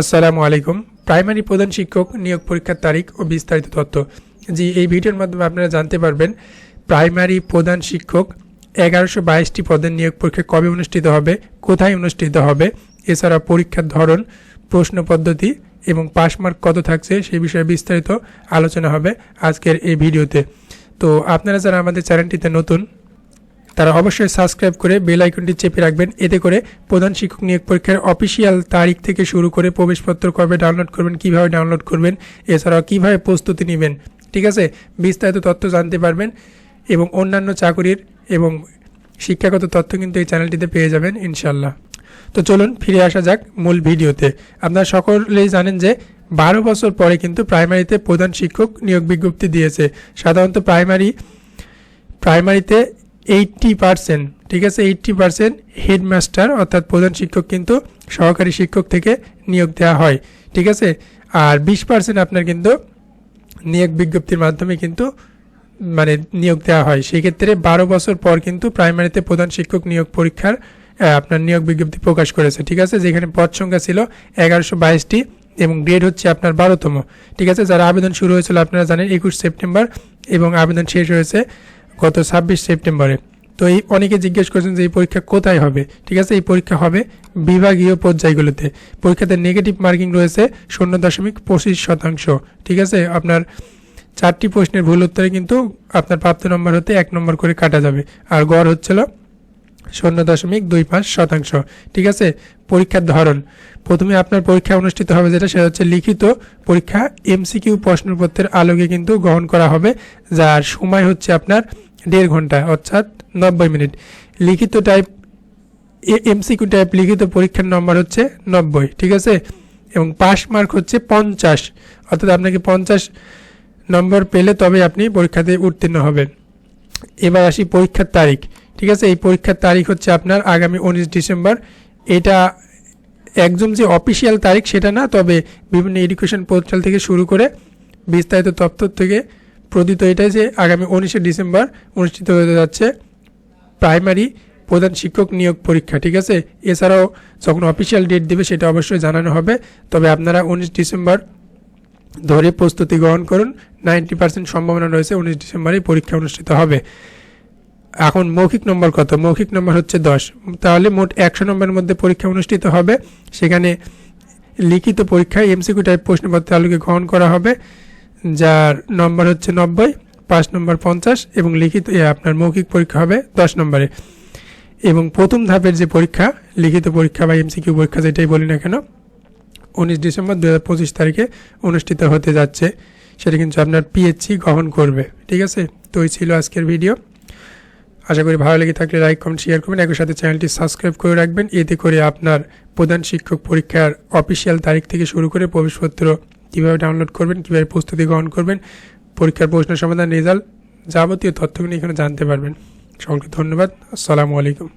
আসসালামু আলাইকুম। প্রাইমারি প্রধান শিক্ষক নিয়োগ পরীক্ষার তারিখ ও বিস্তারিত তথ্য। জি, এই ভিডিওর মাধ্যমে আপনারা জানতে পারবেন, প্রাইমারি প্রধান শিক্ষক এগারোশো বাইশটি পদের নিয়োগ পরীক্ষা কবে অনুষ্ঠিত হবে, কোথায় অনুষ্ঠিত হবে, এছাড়া পরীক্ষার ধরন, প্রশ্ন পদ্ধতি এবং পাস মার্ক কত থাকছে সেই বিষয়ে বিস্তারিত আলোচনা হবে আজকের এই ভিডিওতে। তো আপনারা যারা আমাদের চ্যানেলটিতে নতুন তারা অবশ্যই সাবস্ক্রাইব করে বেল আইকনটি চেপে রাখবেন। এতে করে প্রধান শিক্ষক নিয়োগ পরীক্ষার অফিসিয়াল তারিখ থেকে শুরু করে প্রবেশপত্র কবে ডাউনলোড করবেন, কীভাবে ডাউনলোড করবেন, এছাড়াও কীভাবে প্রস্তুতি নেবেন, ঠিক আছে? বিস্তারিত তথ্য জানতে পারবেন এবং অন্যান্য চাকুরির এবং শিক্ষাগত তথ্য কিন্তু এই চ্যানেলটিতে পেয়ে যাবেন ইনশাল্লাহ তো চলুন ফিরে আসা যাক মূল ভিডিওতে। আপনারা সকলেই জানেন যে বারো বছর পরে কিন্তু প্রাইমারিতে প্রধান শিক্ষক নিয়োগ বিজ্ঞপ্তি দিয়েছে। সাধারণত প্রাইমারি, প্রাইমারিতে এইট্টি পার্সেন্ট ঠিক আছে? এইট্টি পার্সেন্ট হেডমাস্টার অর্থাৎ প্রধান শিক্ষক কিন্তু সহকারী শিক্ষক থেকে নিয়োগ দেওয়া হয়, ঠিক আছে? আর বিশ পার্সেন্ট আপনার কিন্তু নিয়োগ বিজ্ঞপ্তির মাধ্যমে কিন্তু মানে নিয়োগ দেওয়া হয়। সেই ক্ষেত্রে বারো বছর পর কিন্তু প্রাইমারিতে প্রধান শিক্ষক নিয়োগ পরীক্ষার আপনার নিয়োগ বিজ্ঞপ্তি প্রকাশ করেছে, ঠিক আছে? যেখানে পদ সংখ্যা ছিল এগারোশো বাইশটি এবং গ্রেড হচ্ছে আপনার বারোতম, ঠিক আছে? যারা আবেদন শুরু হয়েছিল, আপনারা জানেন, একুশ সেপ্টেম্বর এবং আবেদন শেষ হয়েছে গত ছাব্বিশ সেপ্টেম্বরে। তো এই অনেকে জিজ্ঞেস করছেন যে এই পরীক্ষা কোথায় হবে? ঠিক আছে, এই পরীক্ষা হবে বিভাগীয় পর্যায়গুলোতে। পরীক্ষাতে নেগেটিভ মার্কিং রয়েছে শূন্য দশমিক পঁচিশ শতাংশ। ঠিক আছে, আপনার চারটি প্রশ্নের ভুল উত্তরে কিন্তু আপনার প্রাপ্ত নম্বর হতে এক নম্বর করে কাটা যাবে। আর গড় হচ্ছিল শূন্য দশমিক দুই পাঁচ শতাংশ। ঠিক আছে? পরীক্ষার ধরন। প্রথমে আপনার পরীক্ষা অনুষ্ঠিত হবে, যেটা সেটা হচ্ছে লিখিত পরীক্ষা। এমসিকিউ প্রশ্নপত্রের আলোকে কিন্তু গ্রহণ করা হবে, যার সময় হচ্ছে আপনার দেড় ঘণ্টা, অর্থাৎ নব্বই মিনিট। লিখিত টাইপ এমসিকিউ টাইপ লিখিত পরীক্ষার নম্বর হচ্ছে নব্বই, ঠিক আছে? এবং পাস মার্ক হচ্ছে পঞ্চাশ। অর্থাৎ আপনাকে পঞ্চাশ নম্বর পেলে তবে আপনি পরীক্ষাতে উত্তীর্ণ হবেন। এবার আসি পরীক্ষার তারিখ। ঠিক আছে, এই পরীক্ষার তারিখ হচ্ছে আপনার আগামী উনিশ ডিসেম্বর। এটা একদম যে অফিসিয়াল তারিখ সেটা না, তবে বিভিন্ন এডুকেশন পোর্টাল থেকে শুরু করে বিস্তারিত দপ্তর থেকে প্রদিত এটাই যে আগামী উনিশে ডিসেম্বর অনুষ্ঠিত হতে যাচ্ছে প্রাইমারি প্রধান শিক্ষক নিয়োগ পরীক্ষা, ঠিক আছে? এছাড়াও যখন অফিসিয়াল ডেট দেবে সেটা অবশ্যই জানানো হবে। তবে আপনারা উনিশ ডিসেম্বর ধরে প্রস্তুতি গ্রহণ করুন। নাইনটি পার্সেন্ট সম্ভাবনা রয়েছে, উনিশ ডিসেম্বরে পরীক্ষা অনুষ্ঠিত হবে। এখন মৌখিক নম্বর কত? মৌখিক নম্বর হচ্ছে দশ। তাহলে মোট একশো নম্বরের মধ্যে পরীক্ষা অনুষ্ঠিত হবে। সেখানে লিখিত পরীক্ষায় এমসিকিউ টাইপ প্রশ্নপত্র আলোকে গ্রহণ করা হবে, যার নম্বর হচ্ছে নব্বই, পাঁচ নম্বর পঞ্চাশ এবং লিখিত আপনার মৌখিক পরীক্ষা হবে দশ নম্বরে। এবং প্রথম ধাপের যে পরীক্ষা, লিখিত পরীক্ষা বা এমসিকিউ পরীক্ষা যেটাই বলি না কেন, উনিশ ডিসেম্বর দু পঁচিশ তারিখে অনুষ্ঠিত হতে যাচ্ছে। সেটা কিন্তু আপনার পিএইচসি গ্রহণ করবে। ঠিক আছে? তো ছিল আজকের ভিডিও। আশা করি ভালো লেগে থাকলে লাইক কমেন্ট শেয়ার করবেন। একই সাথে চ্যানেলটি সাবস্ক্রাইব করে রাখবেন। এতে করে আপনার প্রধান শিক্ষক পরীক্ষার অফিসিয়াল তারিখ থেকে শুরু করে প্রবেশপত্র কীভাবে ডাউনলোড করবেন, কীভাবে প্রস্তুতি গ্রহণ করবেন, পরীক্ষার প্রশ্ন সমাধান রেজাল্ট যাবতীয় তথ্যগুলি এখানে জানতে পারবেন। সকলকে ধন্যবাদ। আসসালামু আলাইকুম।